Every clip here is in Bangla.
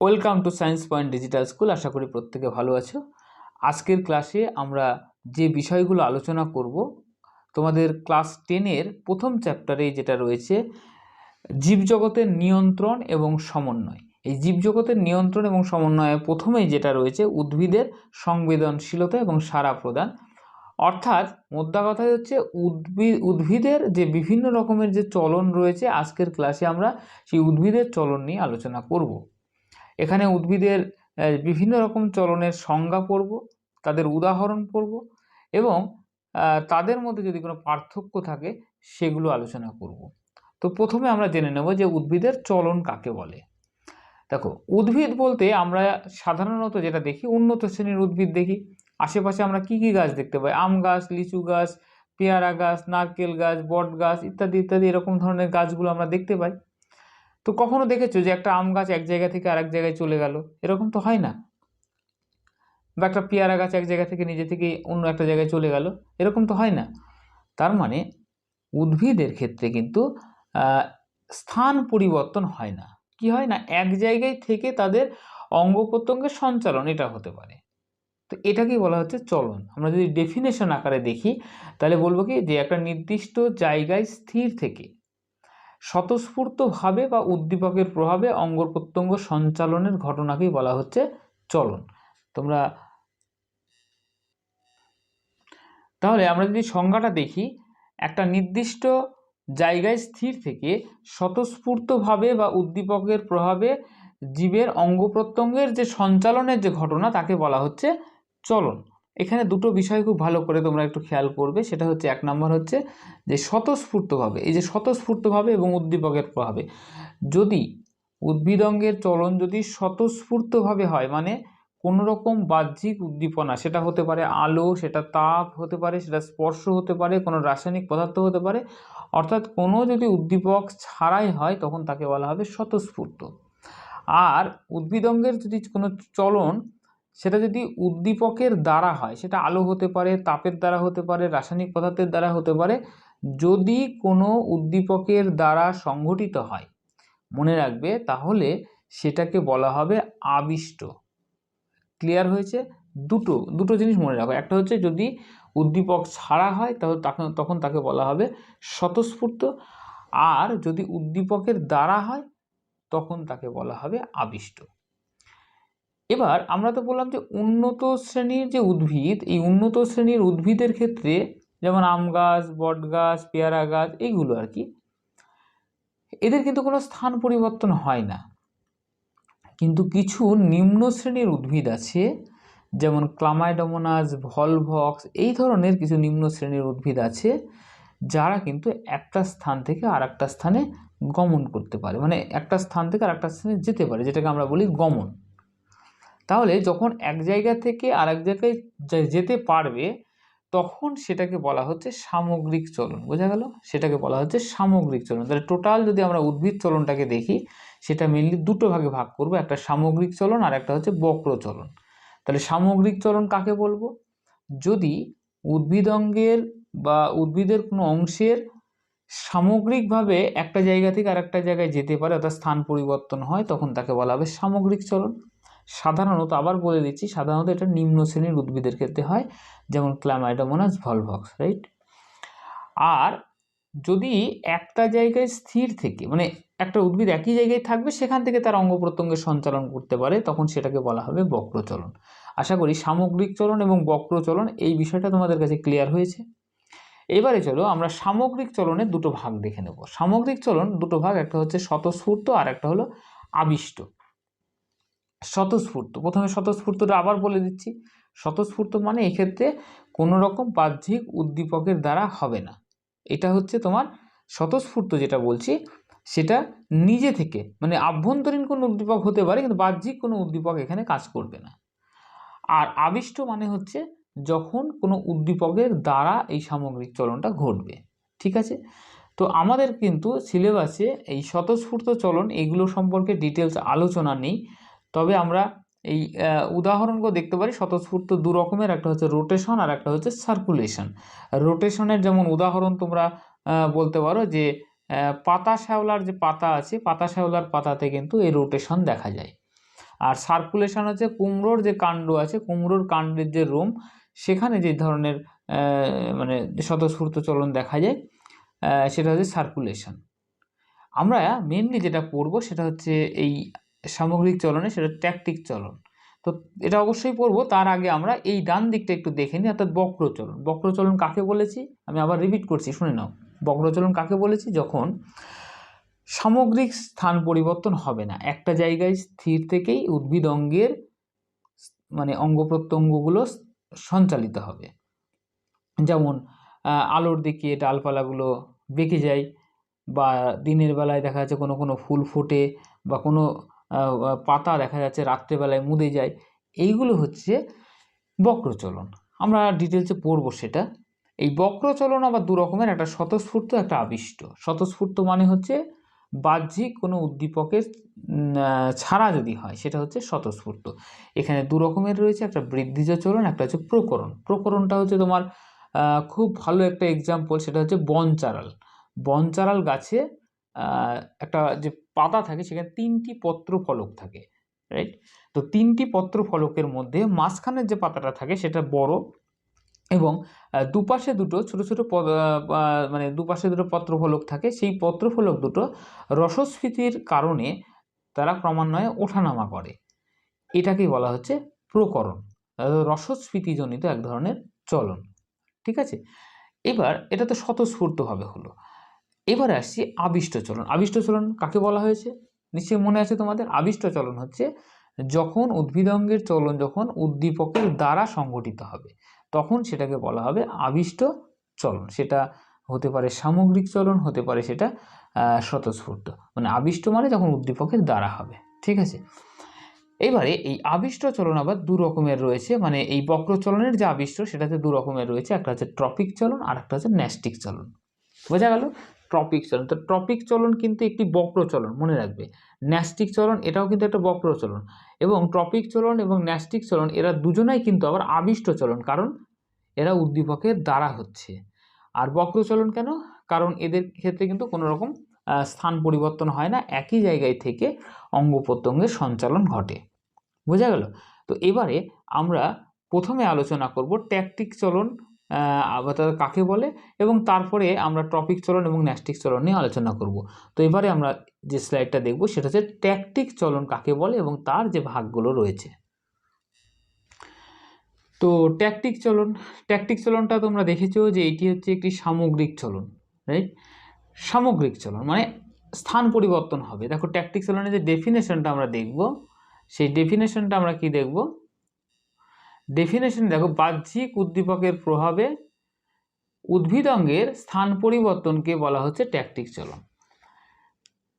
Welcome to science point digital school, আশা করি প্রত্যেকে ভালো আছো। আজকের ক্লাসে আমরা যে বিষয়গুলো আলোচনা করব, তোমাদের ক্লাস টেনের প্রথম চ্যাপ্টারে যেটা রয়েছে, জীবজগতের নিয়ন্ত্রণ এবং সমন্বয়। এই জীবজগতের নিয়ন্ত্রণ এবং সমন্বয়ে প্রথমেই যেটা রয়েছে, উদ্ভিদের সংবেদনশীলতা এবং সারা প্রদান। অর্থাৎ মোদ্দা কথা হচ্ছে উদ্ভিদ উদ্ভিদের যে বিভিন্ন রকমের যে চলন রয়েছে, আজকের ক্লাসে আমরা সেই উদ্ভিদের চলন নিয়ে আলোচনা করব। এখানে উদ্ভিদের বিভিন্ন রকম চলনের সংজ্ঞা পড়ব, তাদের উদাহরণ পড়ব এবং তাদের মধ্যে যদি কোনো পার্থক্য থাকে সেগুলো আলোচনা করব। তো প্রথমে আমরা জেনে নেব যে উদ্ভিদের চলন কাকে বলে। দেখো, উদ্ভিদ বলতে আমরা সাধারণত যেটা দেখি, উন্নত শ্রেণির উদ্ভিদ দেখি। আশেপাশে আমরা কি কি গাছ দেখতে পাই? আম গাছ, লিচু গাছ, পেয়ারা গাছ, নারকেল গাছ, বট গাছ ইত্যাদি ইত্যাদি এরকম ধরনের গাছগুলো আমরা দেখতে পাই। তো কখনো দেখেছ যে একটা আম গাছ এক জায়গা থেকে আরেক জায়গায় চলে গেল? এরকম তো হয় না। বা একটা পেয়ারা গাছ এক জায়গা থেকে নিজে থেকে অন্য একটা জায়গায় চলে গেল? এরকম তো হয় না। তার মানে উদ্ভিদের ক্ষেত্রে কিন্তু স্থান পরিবর্তন হয় না। কি হয় না? এক জায়গায় থেকে তাদের অঙ্গ প্রত্যঙ্গের সঞ্চালন এটা হতে পারে। তো এটাকেই বলা হচ্ছে চলন। আমরা যদি ডেফিনেশন আকারে দেখি, তাহলে বলব কি? যে একটা নির্দিষ্ট জায়গায় স্থির থেকে স্বতঃস্ফূর্তভাবে বা উদ্দীপকের প্রভাবে অঙ্গ প্রত্যঙ্গ সঞ্চালনের ঘটনাকেই বলা হচ্ছে চলন। তোমরা তাহলে আমরা যদি সংজ্ঞাটা দেখি, একটা নির্দিষ্ট জায়গায় স্থির থেকে স্বতঃস্ফূর্তভাবে বা উদ্দীপকের প্রভাবে জীবের অঙ্গ প্রত্যঙ্গের যে সঞ্চালনের যে ঘটনা তাকে বলা হচ্ছে চলন। এখানে দুটো বিষয় খুব ভালো করে তোমরা একটু খেয়াল করবে। সেটা হচ্ছে এক নম্বর হচ্ছে যে স্বতঃস্ফূর্তভাবে, এই যে স্বতঃস্ফূর্তভাবে এবং উদ্দীপকের প্রভাবে, যদি উদ্ভিদঙ্গের চলন যদি স্বতঃস্ফূর্তভাবে হয় মানে কোনো রকম বাহ্যিক উদ্দীপনা, সেটা হতে পারে আলো, সেটা তাপ হতে পারে, সেটা স্পর্শ হতে পারে, কোনো রাসায়নিক পদার্থ হতে পারে, অর্থাৎ কোনো যদি উদ্দীপক ছাড়াই হয়, তখন তাকে বলা হবে স্বতঃস্ফূর্ত। আর উদ্ভিদঙ্গের যদি কোনো চলন সেটা যদি উদ্দীপকের দ্বারা হয়, সেটা আলো হতে পারে, তাপের দ্বারা হতে পারে, রাসায়নিক পদার্থের দ্বারা হতে পারে, যদি কোনো উদ্দীপকের দ্বারা সংঘটিত হয়, মনে রাখবে, তাহলে সেটাকে বলা হবে আবিষ্ট। ক্লিয়ার হয়েছে? দুটো দুটো জিনিস মনে রাখো। একটা হচ্ছে যদি উদ্দীপক ছাড়া হয়, তাহলে তখন তখন তাকে বলা হবে স্বতঃস্ফূর্ত। আর যদি উদ্দীপকের দ্বারা হয়, তখন তাকে বলা হবে আবিষ্ট। এবার আমরা তো বললাম যে উন্নত শ্রেণির যে উদ্ভিদ, এই উন্নত শ্রেণির উদ্ভিদের ক্ষেত্রে যেমন আম গাছ, বট গাছ, পেয়ারা গাছ এইগুলো আর কি, এদের কিন্তু কোনো স্থান পরিবর্তন হয় না। কিন্তু কিছু নিম্ন শ্রেণির উদ্ভিদ আছে, যেমন ক্লামাইডোমোনাস, ভলভক্স, এই ধরনের কিছু নিম্ন শ্রেণির উদ্ভিদ আছে, যারা কিন্তু একটা স্থান থেকে আর একটা স্থানে গমন করতে পারে মানে একটা স্থান থেকে আর একটা স্থানে যেতে পারে, যেটাকে আমরা বলি গমন। তাহলে যখন এক জায়গা থেকে আর এক জায়গায় যেতে পারবে, তখন সেটাকে বলা হচ্ছে সামগ্রিক চলন। বোঝা গেল? সেটাকে বলা হচ্ছে সামগ্রিক চলন। তাহলে টোটাল যদি আমরা উদ্ভিদ চলনটাকে দেখি, সেটা মেনলি দুটো ভাগে ভাগ করব, একটা সামগ্রিক চলন আর একটা হচ্ছে বক্র চলন। তাহলে সামগ্রিক চলন কাকে বলব? যদি উদ্ভিদ অঙ্গের বা উদ্ভিদের কোনো অংশের সামগ্রিকভাবে একটা জায়গা থেকে আরেকটা জায়গায় যেতে পারে, অর্থাৎ স্থান পরিবর্তন হয়, তখন তাকে বলা হবে সামগ্রিক চলন। সাধারণত আবার বলে দিচ্ছি, সাধারণত এটা নিম্ন শ্রেণির উদ্ভিদের ক্ষেত্রে হয়, যেমন ক্লামাইডোমোনাস ভলভক্স রাইট আর যদি একটা জায়গায় স্থির থেকে মানে একটা উদ্ভিদ একই জায়গায় থাকবে, সেখান থেকে তার অঙ্গ প্রত্যঙ্গের সঞ্চালন করতে পারে, তখন সেটাকে বলা হবে বক্রচলন। আশা করি সামগ্রিক চলন এবং বক্রচলন এই বিষয়টা তোমাদের কাছে ক্লিয়ার হয়েছে। এবারে চলো আমরা সামগ্রিক চলনের দুটো ভাগ দেখে নেব। সামগ্রিক চলন দুটো ভাগ, একটা হচ্ছে স্বতঃস্ফূর্ত আর একটা হলো আবিষ্ট। স্বতঃস্ফূর্ত। প্রথমে স্বতঃস্ফূর্তটা আবার বলে দিচ্ছি। স্বতঃস্ফূর্ত মানে এক্ষেত্রে কোনো রকম বাহ্যিক উদ্দীপকের দ্বারা হবে না। এটা হচ্ছে তোমার স্বতঃস্ফূর্ত যেটা বলছি, সেটা নিজে থেকে মানে আভ্যন্তরীণ কোনো উদ্দীপক হতে পারে, কিন্তু বাহ্যিক কোনো উদ্দীপক এখানে কাজ করবে না। আর আবিষ্ট মানে হচ্ছে যখন কোনো উদ্দীপকের দ্বারা এই সামগ্রিক চলনটা ঘটবে, ঠিক আছে? তো আমাদের কিন্তু সিলেবাসে এই স্বতঃস্ফূর্ত চলন, এগুলো সম্পর্কে ডিটেলস আলোচনা নেই। তবে আমরা এই আহ, উদাহরণগুলো দেখতে পারি স্বতঃস্ফূর্ত দু রকমের একটা হচ্ছে রোটেশন আর একটা হচ্ছে সার্কুলেশন রোটেশনের যেমন উদাহরণ তোমরা বলতে পারো যে পাতা শ্যাওলার যে পাতা আছে পাতা শ্যাওলার পাতাতে কিন্তু এই রোটেশন দেখা যায়। আর সার্কুলেশন হচ্ছে কুমড়োর যে কাণ্ড আছে কুমড়োর কাণ্ডের যে রোম সেখানে যে ধরনের মানে স্বতঃস্ফূর্ত চলন দেখা যায় সেটা হচ্ছে সার্কুলেশন আমরা মেনলি যেটা পড়ব সেটা হচ্ছে এই সামগ্রিক চলনে, সেটা ট্যাকটিক চলন। তো এটা অবশ্যই পড়ব, তার আগে আমরা এই ডান দিকটা একটু দেখে নিই, অর্থাৎ বক্রচলন বক্রচলন কাকে বলেছি? আমি আবার রিপিট করছি, শুনে নাও। বক্রচলন কাকে বলেছি? যখন সামগ্রিক স্থান পরিবর্তন হবে না, একটা জায়গায় স্থির থেকেই উদ্ভিদ অঙ্গের মানে অঙ্গ প্রত্যঙ্গগুলো সঞ্চালিত হবে। যেমন আলোর দিকে ডালপালাগুলো বেঁকে যায়, বা দিনের বেলায় দেখা যাচ্ছে কোনো কোনো ফুল ফোটে, বা কোনো পাতা দেখা যাচ্ছে, রাত্রেবেলায় মুদে যায়। এইগুলো হচ্ছে বক্রচলন। আমরা ডিটেলসে পড়ব সেটা। এই বক্রচলন আবার দু রকমের, একটা স্বতঃস্ফূর্ত, একটা আবিষ্ট। স্বতঃস্ফূর্ত মানে হচ্ছে বাহ্যিক কোনো উদ্দীপকের ছাড়া যদি হয়, সেটা হচ্ছে স্বতঃস্ফূর্ত। এখানে দু রকমের রয়েছে, একটা বৃদ্ধিজ চলন একটা হচ্ছে প্রকরণ। প্রকরণটা হচ্ছে তোমার খুব ভালো একটা এক্সাম্পল সেটা হচ্ছে বনচারাল। বনচারাল গাছে একটা যে পাতা থাকে সেখানে তিনটি পত্র ফলক থাকে রাইট তো তিনটি পত্র ফলকের মধ্যে মাঝখানের যে পাতাটা থাকে সেটা বড় এবং দুপাশে দুটো ছোট ছোট মানে দুপাশে দুটো পত্রফলক থাকে। সেই পত্রফলক দুটো রসস্ফীতির কারণে তারা ক্রমান্বয়ে ওঠানামা করে। এটাকেই বলা হচ্ছে প্রকরণ রসস্ফীতিজনিত এক ধরনের চলন, ঠিক আছে? এবার এটা তো স্বতঃস্ফূর্তভাবে হলো। এবারে আসছি আবিষ্ট চলন। আবিষ্ট চলন কাকে বলা হয়েছে? নিশ্চয়ই মনে আছে তোমাদের? আবিষ্ট চলন হচ্ছে যখন উদ্ভিদঙ্গের চলন যখন উদ্দীপকের দ্বারা সংগঠিত হবে, তখন সেটাকে বলা হবে আবিষ্ট চলন। সেটা হতে পারে সামগ্রিক চলন, হতে পারে সেটা স্বতঃস্ফূর্ত। মানে আবিষ্ট মানে যখন উদ্দীপকের দ্বারা হবে, ঠিক আছে? এবারে এই আবিষ্ট চলন আবার দু রকমের রয়েছে। মানে এই বক্র চলনের যে আবিষ্ট, সেটাতে দু রকমের রয়েছে। একটা হচ্ছে ট্রপিক চলন আর একটা হচ্ছে ন্যাস্টিক চলন। বোঝা গেল? ট্রপিক চলন। তো ট্রপিক চলন কিন্তু একটি বক্র চলন, মনে রাখবে। ন্যাস্টিক চলন, এটাও কিন্তু একটা বক্র চলন। এবং ট্রপিক চলন এবং ন্যাস্টিক চলন, এরা দুজনাই কিন্তু আবার আবিষ্ট চলন, কারণ এরা উদ্দীপকের দ্বারা হচ্ছে। আর বক্র চলন কেন? কারণ এদের ক্ষেত্রে কিন্তু কোনো রকম স্থান পরিবর্তন হয় না, একই জায়গায় থেকে অঙ্গ প্রত্যঙ্গের সঞ্চালন ঘটে। বোঝা গেল? তো এবারে আমরা প্রথমে আলোচনা করব ট্যাকটিক চলন অর্থাৎ কাকে বলে? এবং তারপরে আমরা টপিক চলন এবং ন্যাস্টিক চলন নিয়ে আলোচনা করব। তো এবারে আমরা যে স্লাইডটা দেখব, সেটা হচ্ছে ট্যাকটিক চলন কাকে বলে এবং তার যে ভাগগুলো রয়েছে। তো ট্যাকটিক চলন ট্যাকটিক চলনটা তোমরা দেখেছ যে এটি হচ্ছে একটি সামগ্রিক চলন রাইট সামগ্রিক চলন মানে স্থান পরিবর্তন হবে। দেখো ট্যাকটিক চলনের যে ডেফিনেশনটা আমরা দেখব, সেই ডেফিনেশনটা আমরা কি দেখব? ডেফিনেশন দেখো, বাহ্যিক উদ্দীপকের প্রভাবে উদ্ভিদ অঙ্গের স্থান পরিবর্তনকে বলা হচ্ছে ট্যাকটিক চলন।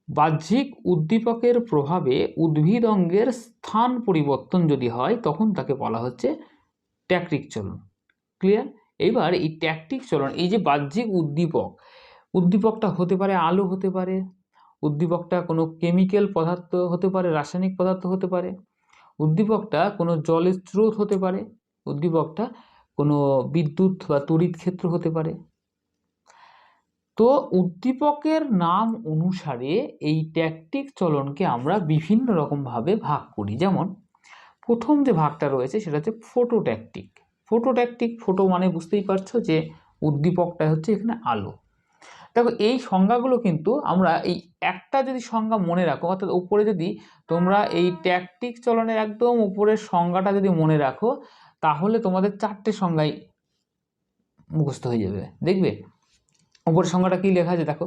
বাহ্যিক উদ্দীপকের প্রভাবে উদ্ভিদ অঙ্গের স্থান পরিবর্তন যদি হয়, তখন তাকে বলা হচ্ছে ট্যাকটিক চলন। ক্লিয়ার এবার এই ট্যাকটিক চলন, এই যে বাহ্যিক উদ্দীপক, উদ্দীপকটা হতে পারে আলো হতে পারে, উদ্দীপকটা কোনো কেমিক্যাল পদার্থ হতে পারে, রাসায়নিক পদার্থ হতে পারে উদ্দীপকটা কোনো জলের স্রোত হতে পারে, উদ্দীপকটা কোনো বিদ্যুৎ বা তড়িৎ ক্ষেত্র হতে পারে। তো উদ্দীপকের নাম অনুসারে এই ট্যাকটিক চলনকে আমরা বিভিন্ন রকমভাবে ভাগ করি। যেমন, প্রথম যে ভাগটা রয়েছে সেটা হচ্ছে ফোটোট্যাকটিক। ফোটোট্যাকটিক, ফোটো মানে বুঝতেই পারছ যে উদ্দীপকটা হচ্ছে এখানে আলো। দেখো, এই সংজ্ঞাগুলো কিন্তু আমরা এই একটা যদি সংজ্ঞা মনে রাখো, অর্থাৎ উপরে যদি তোমরা এই ট্যাকটিক চলনের একদম উপরের সংজ্ঞাটা যদি মনে রাখো, তাহলে তোমাদের চারটে সংজ্ঞাই মুখস্থ হয়ে যাবে। দেখবে? উপরের সংজ্ঞাটা কি লেখা আছে? দেখো,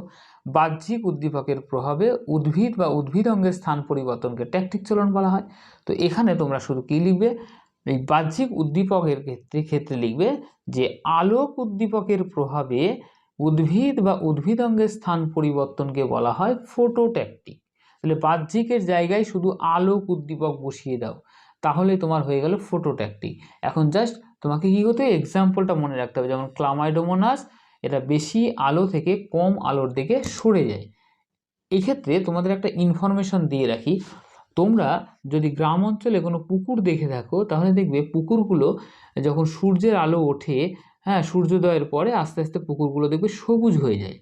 বাহ্যিক উদ্দীপকের প্রভাবে উদ্ভিদ বা উদ্ভিদ অঙ্গের স্থান পরিবর্তনকে ট্যাকটিক চলন বলা হয়। তো এখানে তোমরা শুধু কি লিখবে? এই বাহ্যিক উদ্দীপকের ক্ষেত্রে ক্ষেত্রে লিখবে যে, আলোক উদ্দীপকের প্রভাবে উদ্ভিদ বা উদ্ভিদ অঙ্গের স্থান পরিবর্তনকে বলা হয় ফোটোট্যাকটিক। তাহলে বাহ্যিকের জায়গায় শুধু আলোক উদ্দীপক বসিয়ে দাও, তাহলে তোমার হয়ে গেল ফোটোট্যাকটিক। এখন জাস্ট তোমাকে কী হতে এক্সাম্পলটা মনে রাখতে হবে। যেমন ক্লামাইডোমোনাস, এটা বেশি আলো থেকে কম আলোর দিকে সরে যায়। এক্ষেত্রে তোমাদের একটা ইনফরমেশন দিয়ে রাখি। তোমরা যদি গ্রাম অঞ্চলে কোনো পুকুর দেখে থাকো, তাহলে দেখবে পুকুরগুলো যখন সূর্যের আলো ওঠে হ্যাঁ সূর্যোদয়ের পরে আস্তে আস্তে পুকুরগুলো দেখবে সবুজ হয়ে যায়।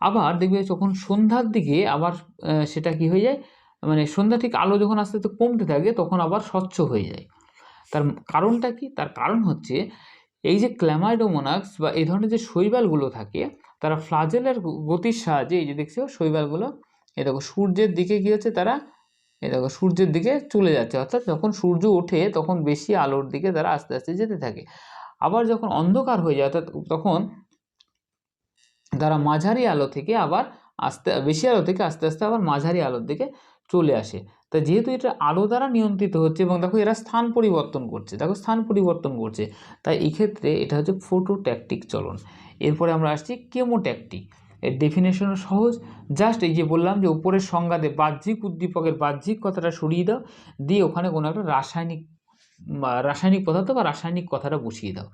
আবার দেখবে যখন সন্ধ্যার দিকে আবার সেটা কি হয়ে যায়? মানে সন্ধ্যা ঠিক আলো যখন আস্তে আস্তে কমতে থাকে তখন আবার স্বচ্ছ হয়ে যায়। তার কারণটা কি? তার কারণ হচ্ছে এই যে ক্ল্যামাইডোমোনাক্স বা এই ধরনের যে শৈবালগুলো থাকে, তারা ফ্লাজেলের গতির সাহায্যে এই যে দেখছ শৈবালগুলো, এ দেখো সূর্যের দিকে কী হচ্ছে তারা? এ দেখো সূর্যের দিকে চলে যাচ্ছে। অর্থাৎ যখন সূর্য ওঠে তখন বেশি আলোর দিকে তারা আস্তে আস্তে যেতে থাকে। আবার যখন অন্ধকার হয়ে যায়, অর্থাৎ তখন তারা মাঝারি আলো থেকে আবার আস্তে, বেশি আলো থেকে আস্তে আস্তে আবার মাঝারি আলোর দিকে চলে আসে। তা যেহেতু এটা আলো দ্বারা নিয়ন্ত্রিত হচ্ছে এবং দেখো এরা স্থান পরিবর্তন করছে, দেখো স্থান পরিবর্তন করছে, তাই এক্ষেত্রে এটা হচ্ছে ফোটোট্যাকটিক চলন। এরপরে আমরা আসছি কেমোট্যাকটিক এর ডেফিনেশনও সহজ। জাস্ট এই যে বললাম যে উপরের সংজ্ঞাতে বাহ্যিক উদ্দীপকের বাহ্যিক কথাটা সরিয়ে দাও, দিয়ে ওখানে কোনো একটা রাসায়নিক রাসায়নিক পদার্থ বা রাসায়নিক কথাটা বসিয়ে দাও।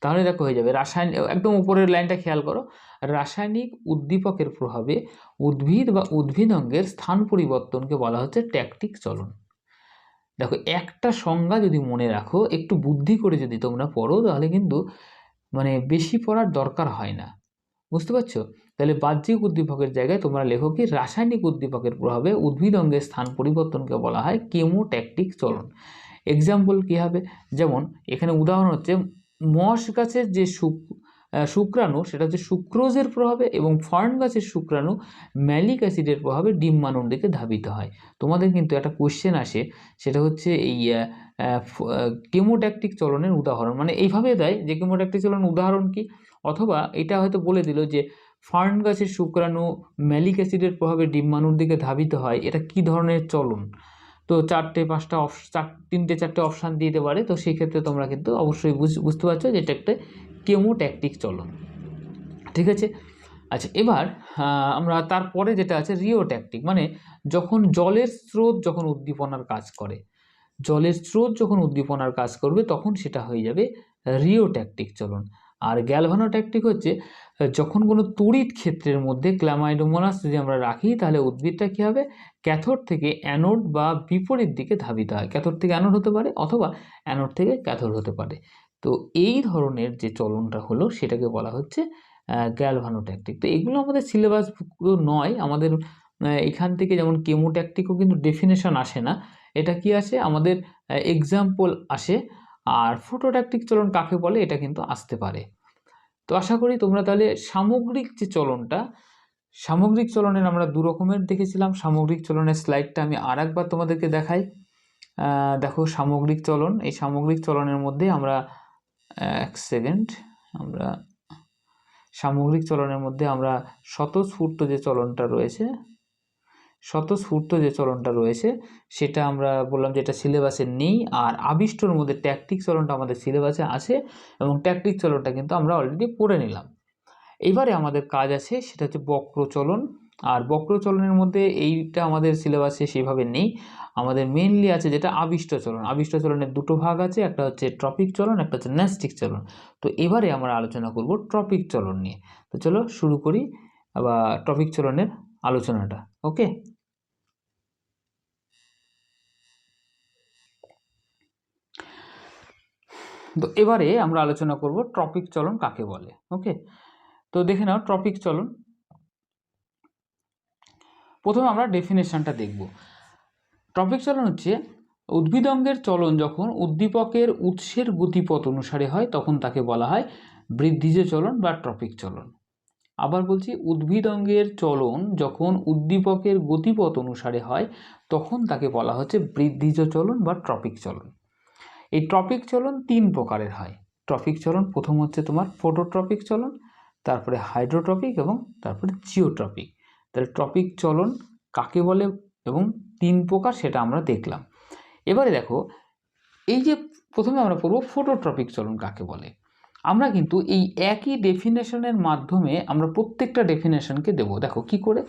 তাহলে দেখো হয়ে যাবে রাসায়নিক একদম উপরের লাইনটা খেয়াল করো, রাসায়নিক উদ্দীপকের প্রভাবে উদ্ভিদ বা উদ্ভিদ অঙ্গের স্থান পরিবর্তনকে বলা হচ্ছে ট্যাকটিক চলন। দেখো, একটা সংজ্ঞা যদি মনে রাখো, একটু বুদ্ধি করে যদি তোমরা পড়ো, তাহলে কিন্তু মানে বেশি পড়ার দরকার হয় না। বুঝতে পারছ? তাহলে বাহ্যিক উদ্দীপকের জায়গায় তোমরা লেখো কি, রাসায়নিক উদ্দীপকের প্রভাবে উদ্ভিদ অঙ্গের স্থান পরিবর্তনকে বলা হয় কেমোট্যাকটিক চলন। এক্সাম্পল কী হবে? যেমন, এখানে উদাহরণ হচ্ছে, মশ গাছের যে শুক শুক্রাণু, সেটা হচ্ছে সুক্রোজের প্রভাবে এবং ফার্ন গাছের শুক্রাণু ম্যালিক অ্যাসিডের প্রভাবে ডিম্বাণুর দিকে ধাবিত হয়। তোমাদের কিন্তু একটা কোশ্চেন আসে, সেটা হচ্ছে এই কেমোট্যাকটিক চলনের উদাহরণ। মানে এইভাবে দেয় যে কেমোট্যাকটিক চলনের উদাহরণ কি? অথবা এটা হয়তো বলে দিল যে ফার্ন গাছের শুক্রাণু ম্যালিক অ্যাসিডের প্রভাবে ডিম্বাণুর দিকে ধাবিত হয়, এটা কি ধরনের চলন? তো চারটে, পাঁচটা অপ চার, তিনটে, চারটে অপশান দিতে পারে। তো সেই ক্ষেত্রে তোমরা কিন্তু অবশ্যই বুঝতে পারছ যে এটা একটা কেমোট্যাকটিক চলন। ঠিক আছে? আচ্ছা এবার আমরা তারপরে যেটা আছে রিওট্যাকটিক মানে যখন জলের স্রোত যখন উদ্দীপনার কাজ করে, জলের স্রোত যখন উদ্দীপনার কাজ করবে তখন সেটা হয়ে যাবে রিওট্যাকটিক চলন। আর গ্যালভানোট্যাকটিক হচ্ছে, যখন কোনো তড়িৎ ক্ষেত্রের মধ্যে ক্ল্যামাইডোমোনাস যদি আমরা রাখি, তাহলে উদ্ভিদটা কী হবে? ক্যাথোড থেকে অ্যানোড বা বিপরীত দিকে ধাবিত হয়। ক্যাথোড থেকে অ্যানোড হতে পারে অথবা অ্যানোড থেকে ক্যাথোড হতে পারে। তো এই ধরনের যে চলনটা হলো, সেটাকে বলা হচ্ছে গ্যালভানোট্যাকটিক তো এগুলো আমাদের সিলেবাস নয়। আমাদের এখান থেকে যেমন কেমোট্যাকটিকও কিন্তু ডেফিনেশন আসে না। এটা কি আসে? আমাদের এক্সাম্পল আসে। আর ফোটোট্যাকটিক চলন কাকে বলে, এটা কিন্তু আসতে পারে। তো আশা করি তোমরা তাহলে সামগ্রিক যে চলনটা, সামগ্রিক চলনের আমরা দু রকমের দেখেছিলাম। সামগ্রিক চলনের স্লাইডটা আমি আর একবার তোমাদেরকে দেখাই। দেখো সামগ্রিক চলন, এই সামগ্রিক চলনের মধ্যে আমরা, এক সেকেন্ড আমরা সামগ্রিক চলনের মধ্যে আমরা স্বতঃস্ফূর্ত যে চলনটা রয়েছে স্বতঃস্ফূর্ত যে চলনটা রয়েছে, সেটা আমরা বললাম যে এটা সিলেবাসে নেই। আর আবিষ্টর মধ্যে ট্যাকটিক চলনটা আমাদের সিলেবাসে আছে এবং ট্যাকটিক চলনটা কিন্তু আমরা অলরেডি পড়ে নিলাম। এবারে আমাদের কাজ আছে, সেটা হচ্ছে বক্র চলন। আর বক্র চলনের মধ্যে এইটা আমাদের সিলেবাসে সেভাবে নেই। আমাদের মেনলি আছে যেটা আবিষ্ট চলন। আবিষ্ট চলনের দুটো ভাগ আছে, একটা হচ্ছে ট্রপিক চলন, একটা হচ্ছে ন্যাস্টিক চলন। তো এবারে আমরা আলোচনা করব ট্রপিক চলন নিয়ে। তো চলো শুরু করি বা টপিক চলনের আলোচনাটা ওকে তো এবারে আমরা আলোচনা করব ট্রপিক চলন কাকে বলে, ওকে? তো দেখে নাও ট্রপিক চলন। প্রথমে আমরা ডেফিনেশনটা দেখব। ট্রপিক চলন হচ্ছে উদ্ভিদ অঙ্গের চলন যখন উদ্দীপকের উৎসের গতিপথ অনুসারে হয়, তখন তাকে বলা হয় বৃদ্ধিজ চলন বা ট্রপিক চলন। আবার বলছি উদ্ভিদ অঙ্গের চলন যখন উদ্দীপকের গতিপথ অনুসারে হয়, তখন তাকে বলা হচ্ছে বৃদ্ধিজ চলন বা ট্রপিক চলন। এই ট্রপিক চলন তিন প্রকারের হয়। ট্রপিক চলন প্রথম হচ্ছে তোমার ফোটোট্রপিক চলন, তারপরে হাইড্রোট্রপিক এবং তারপরে জিওট্রপিক। তাহলে ট্রপিক চলন কাকে বলে এবং তিন প্রকার সেটা আমরা দেখলাম। এবারে দেখো, এই যে প্রথমে আমরা পড়ব ফোটোট্রপিক চলন কাকে বলে। আমরা কিন্তু এই একই ডেফিনেশনের মাধ্যমে আমরা প্রত্যেকটা ডেফিনেশনকে দেব। দেখো কি করে?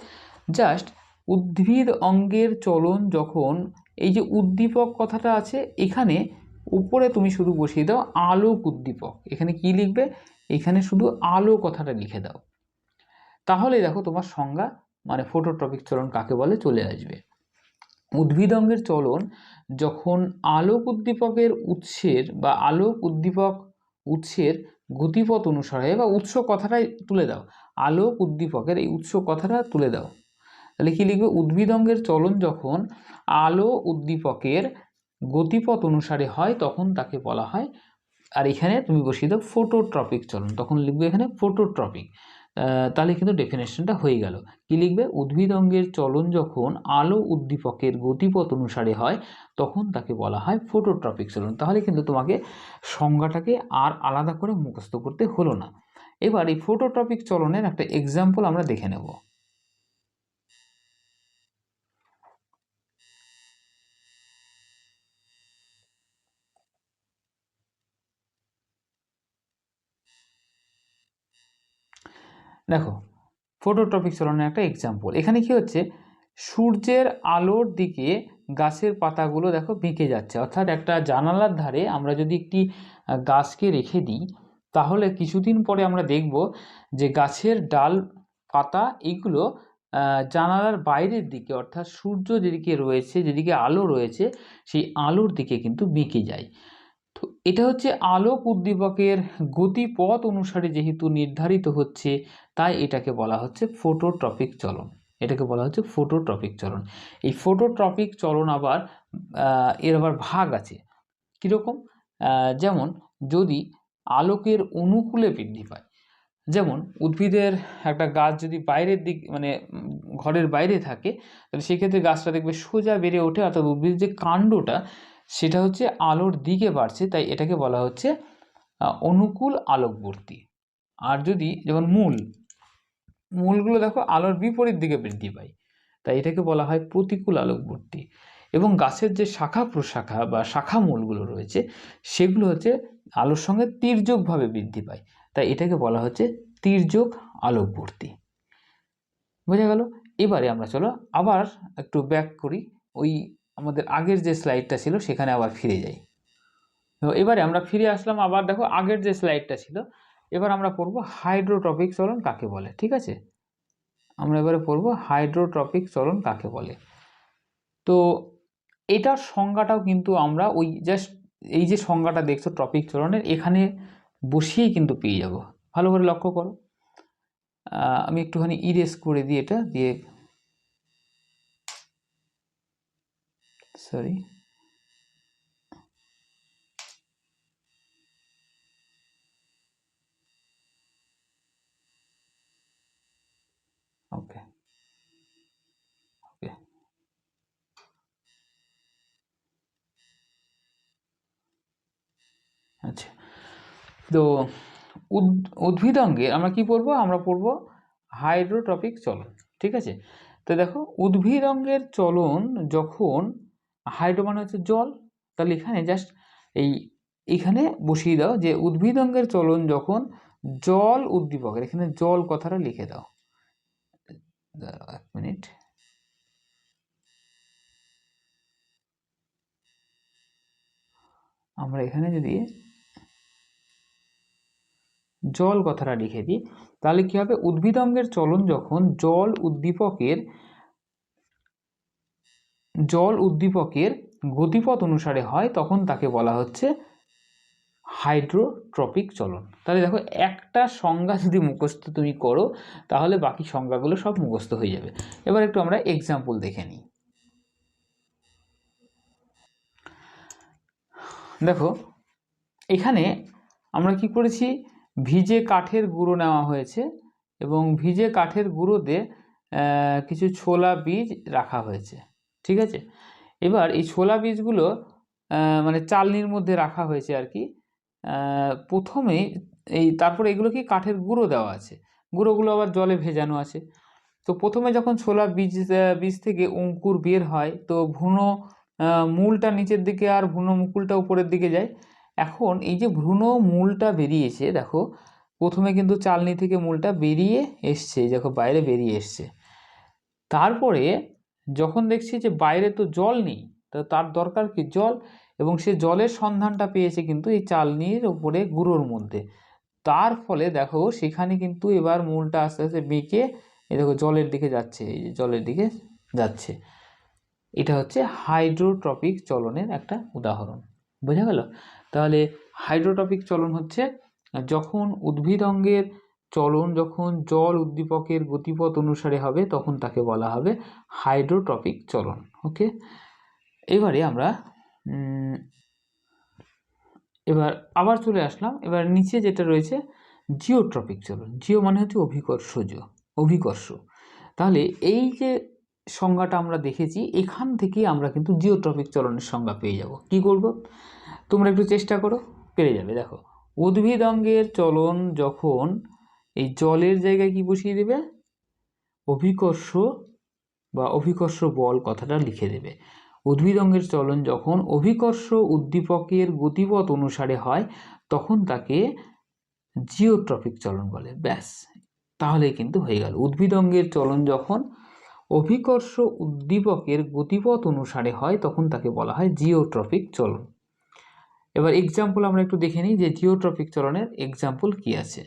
জাস্ট উদ্ভিদ অঙ্গের চলন যখন এই যে উদ্দীপক কথাটা আছে, এখানে উপরে তুমি শুধু বসিয়ে দাও আলোক উদ্দীপক। এখানে কি লিখবে? এখানে শুধু আলো কথাটা লিখে দাও। তাহলে দেখো তোমার সংজ্ঞা মানে ফোটোট্রপিক চলন কাকে বলে? চলে আসবে। উদ্ভিদ অঙ্গের চলন যখন আলোক উদ্দীপকের উৎসের বা আলোক উদ্দীপক উৎসের গতিপথ অনুসারে বা উৎস কথাটাই তুলে দাও। আলোক উদ্দীপকের এই উৎস কথাটা তুলে দাও। তাহলে কি লিখবে? উদ্ভিদ অঙ্গের চলন যখন আলো উদ্দীপকের গতিপথ অনুসারে হয়, তখন তাকে বলা হয়, আর এখানে তুমি বসিয়ে দাও ফোটোট্রপিক চলন। তখন লিখবে এখানে ফোটোট্রপিক তাহলে কিন্তু ডেফিনেশনটা হয়ে গেল। কি লিখবে? উদ্ভিদ অঙ্গের চলন যখন আলো উদ্দীপকের গতিপথ অনুসারে হয়, তখন তাকে বলা হয় ফোটোট্রপিক চলন। তাহলে কিন্তু তোমাকে সংজ্ঞাটাকে আর আলাদা করে মুখস্থ করতে হলো না। এবার এই ফোটোট্রপিক চলনের একটা এক্সাম্পল আমরা দেখে নেব। দেখো ফোটোট্রপিক চলনের একটা এক্সাম্পল এখানে কি হচ্ছে? সূর্যের আলোর দিকে গাছের পাতাগুলো দেখো বেঁকে যাচ্ছে। অর্থাৎ একটা জানালার ধারে আমরা যদি একটি গাছকে রেখে দিই তাহলে কিছুদিন পরে আমরা দেখব যে গাছের ডাল পাতা এইগুলো আহ, জানালার বাইরের দিকে অর্থাৎ সূর্য যেদিকে রয়েছে যেদিকে আলো রয়েছে সেই আলোর দিকে কিন্তু বেঁকে যায়। তো এটা হচ্ছে আলোক উদ্দীপকের গতিপথ অনুসারে যেহেতু নির্ধারিত হচ্ছে, তাই এটাকে বলা হচ্ছে ফোটোট্রপিক চলন। এটাকে বলা হচ্ছে ফোটোট্রপিক চলন। এই ফোটোট্রপিক চলন আবার এর আবার ভাগ আছে। কীরকম? যেমন যদি আলোকের অনুকূলে বৃদ্ধি পায়, যেমন উদ্ভিদের একটা গাছ যদি বাইরের দিক মানে ঘরের বাইরে থাকে, তাহলে সেক্ষেত্রে গাছটা দেখবে সোজা বেড়ে ওঠে, অর্থাৎ উদ্ভিদের যে কাণ্ডটা সেটা হচ্ছে আলোর দিকে বাড়ছে, তাই এটাকে বলা হচ্ছে অনুকূল আলোকবর্তী। আর যদি যেমন মূল, মূলগুলো দেখো আলোর বিপরীত দিকে বৃদ্ধি পায়, তাই এটাকে বলা হয় প্রতিকূল আলোকবর্তী। এবং গাছের যে শাখা প্রশাখা বা শাখা মূলগুলো রয়েছে, সেগুলো হচ্ছে আলোর সঙ্গে তীর্যকভাবে বৃদ্ধি পায়, তাই এটাকে বলা হচ্ছে তীর্যক আলোকবর্তী। বোঝা গেল? এবারে আমরা চলো আবার একটু ব্যাক করি, ওই আমাদের আগের যে স্লাইডটা ছিল, সেখানে আবার ফিরে যাই। তো এবারে আমরা ফিরে আসলাম, আবার দেখো আগের যে স্লাইডটা ছিল, এবার আমরা পড়ব হাইড্রোট্রপিক চলন কাকে বলে, ঠিক আছে? আমরা এবারে পড়ব হাইড্রোট্রপিক চলন কাকে বলে। তো এটার সংজ্ঞাটাও কিন্তু আমরা ওই জাস্ট এই যে সংজ্ঞাটা দেখছ ট্রপিক চলনের, এখানে বসিয়েই কিন্তু পেয়ে যাব। ভালো করে লক্ষ্য করো। আমি একটুখানি ইরেজ করে দিই এটা, দিয়ে সরি। ওকে ওকে আচ্ছা। তো আমরা কি পড়ব? আমরা পড়ব হাইড্রোট্রপিক চলন, ঠিক আছে? তো দেখো উদ্ভিদ অঙ্গের চলন যখন হাইড্রো মানে হচ্ছে জল। তাহলে এখানে জাস্ট এই, এখানে বসিয়ে দাও যে উদ্ভিদ অঙ্গের চলন যখন জল উদ্দীপকের, এখানে জল কথাটা লিখে দাও। এক মিনিট। আমরা এখানে যদি জল কথাটা লিখে দিই, তাহলে কি হবে? উদ্ভিদ অঙ্গের চলন যখন জল উদ্দীপকের জল উদ্দীপকের গতিপথ অনুসারে হয়, তখন তাকে বলা হচ্ছে হাইড্রোট্রপিক চলন। তাহলে দেখো, একটা সংজ্ঞা যদি মুখস্থ তুমি করো, তাহলে বাকি সংজ্ঞাগুলো সব মুখস্থ হয়ে যাবে। এবার একটু আমরা এক্সাম্পল দেখে নিই। দেখো, এখানে আমরা কি করেছি? ভিজে কাঠের গুঁড়ো নেওয়া হয়েছে এবং ভিজে কাঠের গুঁড়োতে কিছু ছোলা বীজ রাখা হয়েছে। ঠিক আছে? এবার এই ছোলা বীজগুলো মানে চালনির মধ্যে রাখা হয়েছে আর কি প্রথমে এই, তারপরে এগুলো কি কাঠের গুঁড়ো দেওয়া আছে? গুঁড়োগুলো আবার জলে ভেজানো আছে। তো প্রথমে যখন ছোলা বীজ বীজ থেকে অঙ্কুর বের হয়, তো ভ্রূণ মূলটা নিচের দিকে আর ভ্রূণ মুকুলটা উপরের দিকে যায়। এখন এই যে ভ্রূণ মূলটা বেরিয়েছে, দেখো, প্রথমে কিন্তু চালনি থেকে মূলটা বেরিয়ে এসছে, দেখো বাইরে বেরিয়ে এসছে। তারপরে যখন দেখছি যে বাইরে তো জল নেই, তো তার দরকার কি জল? এবং সে জলের সন্ধানটা পেয়েছে কিন্তু এই চালনির ওপরে গুঁড়োর মধ্যে। তার ফলে দেখো সেখানে কিন্তু এবার মূলটা আস্তে আস্তে বেঁকে এই দেখো জলের দিকে যাচ্ছে, এই যে জলের দিকে যাচ্ছে। এটা হচ্ছে হাইড্রোট্রপিক চলনের একটা উদাহরণ। বোঝা গেল? তাহলে হাইড্রোট্রপিক চলন হচ্ছে যখন উদ্ভিদ অঙ্গের চলন যখন জল উদ্দীপকের গতিপথ অনুসারে হবে, তখন তাকে বলা হবে হাইড্রোট্রপিক চলন ওকে এবারে আমরা এবার আবার চলে আসলাম। এবার নিচে যেটা রয়েছে, জিওট্রপিক চলন। জিও মানে হচ্ছে অভিকর্ষজ অভিকর্ষ। তাহলে এই যে সংজ্ঞাটা আমরা দেখেছি, এখান থেকে আমরা কিন্তু জিওট্রপিক চলনের সংজ্ঞা পেয়ে যাব। কি করব? তোমরা একটু চেষ্টা করো, পেরে যাবে। দেখো, উদ্ভিদ অঙ্গের চলন যখন এই জলের জায়গায় কি বসিয়ে দেবে? অভিকর্ষ বা অভিকর্ষ বল কথাটা লিখে দেবে। উদ্ভিদ অঙ্গের চলন যখন অভিকর্ষ উদ্দীপকের গতিপথ অনুসারে হয়, তখন তাকে জিওট্রপিক চলন বলে। ব্যাস তাহলে কিন্তু হয়ে গেল। উদ্ভিদ অঙ্গের চলন যখন অভিকর্ষ উদ্দীপকের গতিপথ অনুসারে হয়, তখন তাকে বলা হয় জিওট্রপিক চলন। এবার এক্সাম্পল আমরা একটু দেখে নিই যে জিওট্রপিক চলনের এক্সাম্পল কি আছে।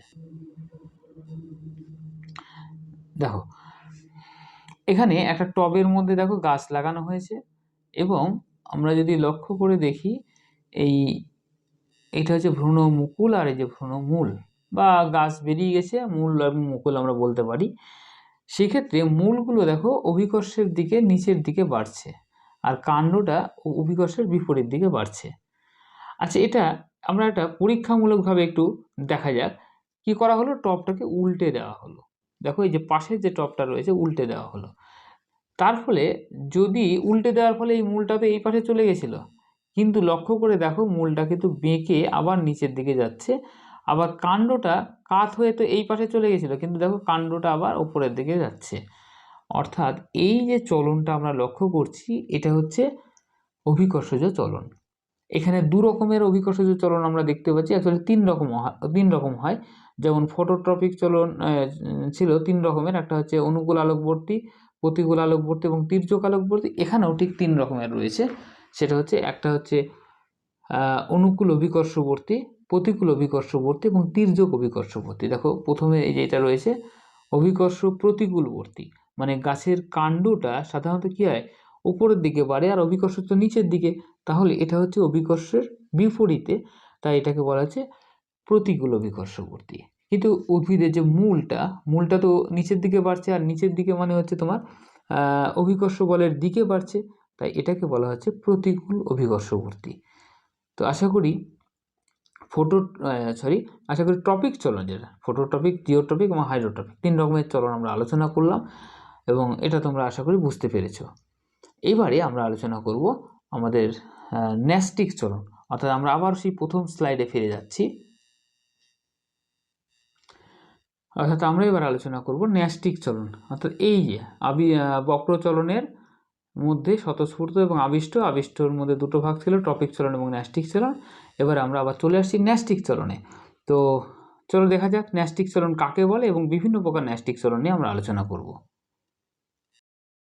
দেখো, এখানে একটা টবের মধ্যে দেখো গাছ লাগানো হয়েছে এবং আমরা যদি লক্ষ্য করে দেখি, এই, এটা হচ্ছে ভ্রূণ মুকুল আর এই যে ভ্রূণ মূল বা গাছ বেরিয়ে গেছে, মূল এবং মুকুল আমরা বলতে পারি। সেক্ষেত্রে মূলগুলো দেখো অভিকর্ষের দিকে নিচের দিকে বাড়ছে আর কাণ্ডটা অভিকর্ষের বিপরীত দিকে বাড়ছে। আচ্ছা এটা আমরা একটা পরীক্ষামূলকভাবে একটু দেখা যাক। কি করা হলো? টপটাকে উল্টে দেওয়া হলো। দেখো এই যে পাশের যে টপটা রয়েছে উল্টে দেওয়া হলো। তার ফলে যদি উল্টে দেওয়ার ফলে এই মূলটা তো এই পাশে চলে গেছিল, কিন্তু লক্ষ্য করে দেখো মূলটা কিন্তু বেঁকে আবার নিচের দিকে যাচ্ছে। আবার কাণ্ডটা কাত হয়ে তো এই পাশে চলে গেছিল, কিন্তু দেখো কাণ্ডটা আবার ওপরের দিকে যাচ্ছে। অর্থাৎ এই যে চলনটা আমরা লক্ষ্য করছি, এটা হচ্ছে অভিকর্ষজ চলন। এখানে দু রকমের অভিকর্ষজ চলন আমরা দেখতে পাচ্ছি অ্যাকচুয়ালি তিন রকম তিন রকম হয়। যেমন ফটোট্রপিক চলন ছিল তিন রকমের, একটা হচ্ছে অনুকূল আলোকবর্তী প্রতিকূল আলোকবর্তী এবং তির্যক আলোকবর্তী এখানেও ঠিক তিন রকমের রয়েছে। সেটা হচ্ছে, একটা হচ্ছে অনুকূল অভিকর্ষবর্তী প্রতিকূল অভিকর্ষবর্তী এবং তির্যক অভিকর্ষবর্তী দেখো, প্রথমে এই যে এটা রয়েছে, অভিকর্ষ প্রতিকূলবর্তী। মানে গাছের কাণ্ডটা সাধারণত কী হয় উপরের দিকে বাড়ে আর অভিকর্ষ তো নিচের দিকে, তাহলে এটা হচ্ছে অভিকর্ষের বিপরীতে, তাই এটাকে বলা হচ্ছে প্রতিকূল অভিকর্ষবর্তী। কিন্তু উদ্ভিদের যে মূলটা মূলটা তো নিচের দিকে বাড়ছে আর নিচের দিকে মানে হচ্ছে তোমার অভিকর্ষ বলের দিকে বাড়ছে, তাই এটাকে বলা হচ্ছে প্রতিকূল অভিকর্ষবর্তী। তো আশা করি ফটো সরি আশা করি টপিক চলন যেটা ফটো টপিক জিওটপিক এবং হাইড্রোটপিক তিন রকমের চলন আমরা আলোচনা করলাম এবং এটা তোমরা আশা করি বুঝতে পেরেছ। এবারে আমরা আলোচনা করব আমাদের ন্যাস্টিক চলন। অর্থাৎ আমরা আবার সেই প্রথম স্লাইডে ফিরে যাচ্ছি। অর্থাৎ আমরা এবার আলোচনা করব ন্যাস্টিক চলন। অর্থাৎ এই যে আবি বক্রচলনের মধ্যে স্বতঃস্ফূর্ত এবং আবিষ্ট, আবিষ্টর মধ্যে দুটো ভাগ ছিল টপিক চলন এবং ন্যাস্টিক চলন। এবার আমরা আবার চলে আসছি ন্যাস্টিক চলনে। তো চলো দেখা যাক ন্যাস্টিক চলন কাকে বলে এবং বিভিন্ন প্রকার ন্যাস্টিক চলন নিয়ে আমরা আলোচনা করব।